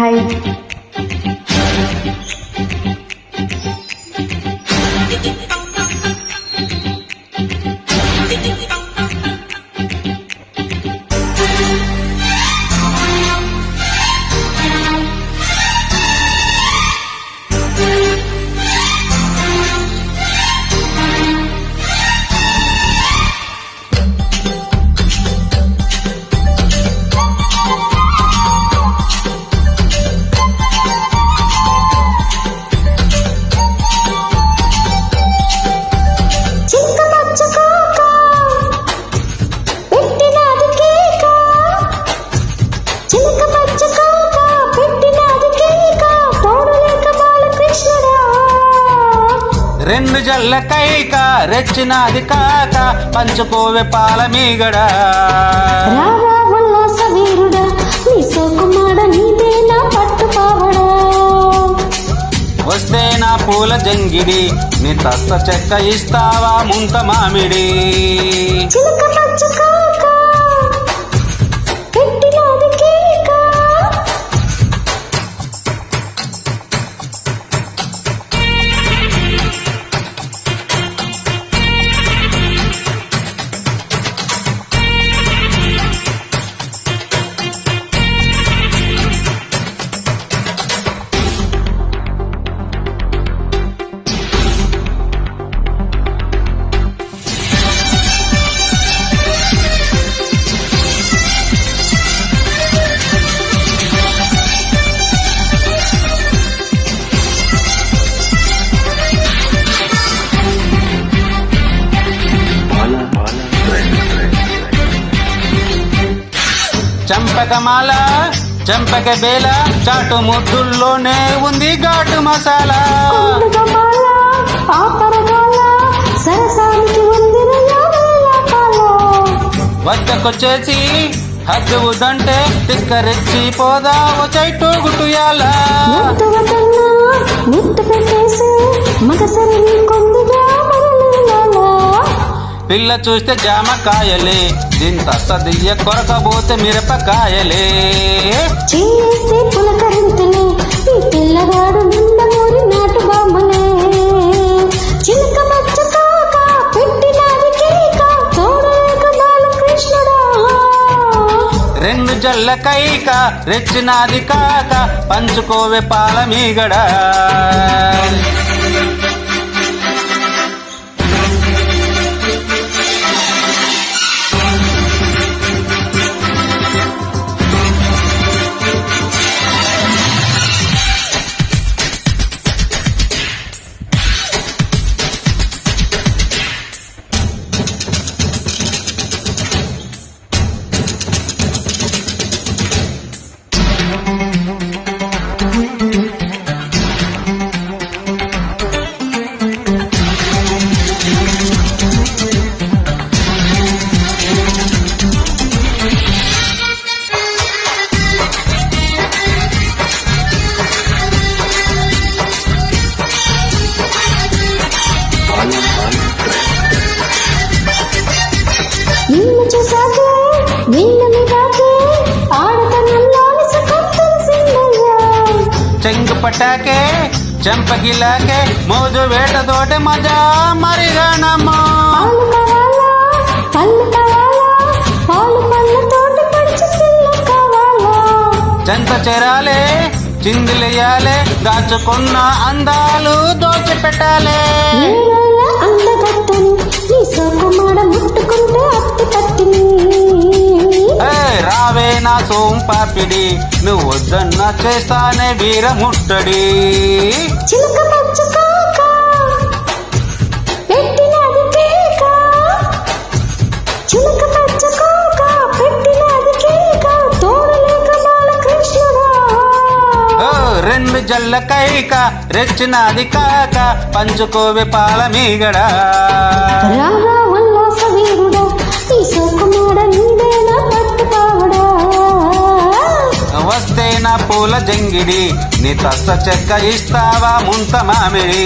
hay. రెండు జల్ల కైక రెచ్చినది కాక పంచుకోవే పాల మీగడా. వస్తే నా పూల జంగిడి నీ తస్త చెక్క ఇస్తావా ముంత మామిడి. చంపకమాల చంపక బేల చాటు ముద్దుల్లోనే ఉంది ఘాటు మసాలా. వద్దకొచ్చేసి హద్దు ఉదంటే తిక్కరెచ్చి పోదావు చైటు మరలిలాలా. పిల్ల చూస్తే జామకాయలే సదియ్య కొరకబోతే మిరపకాయలే చేస్తే పులకరింతలే ఈ పిల్లగాడు నిండమూరి నాటు బామ్మలే చిలక మచ్చ కాక పెట్టినది కేక తోడలేక బాలకృష్ణుడా రెండు జల్ల కైక రెచ్చినాది కాక పంచుకోవే పాల మీగడా చెంగు పట్టాకే చెంపగిలాకే మోజు వేటతోటి మజా మరిగణమా చెంత చెరాలే చిందులేయాలే దాచుకున్న అందాలు దోచిపెట్టాలే. ఏవేళ అందగత్తని నీ మాడ ముట్టుకుంటే సోంపాపిడి నువ్వు వద్దన్నా చేస్తానే వీర వీరముట్టడి రెండు జల్ల కైక రెచ్చినది కాక పంచుకోవే పాలమీగడా ఇంగిడి నీ తస్త చెక్క ఇస్తావా ముంత మామిడి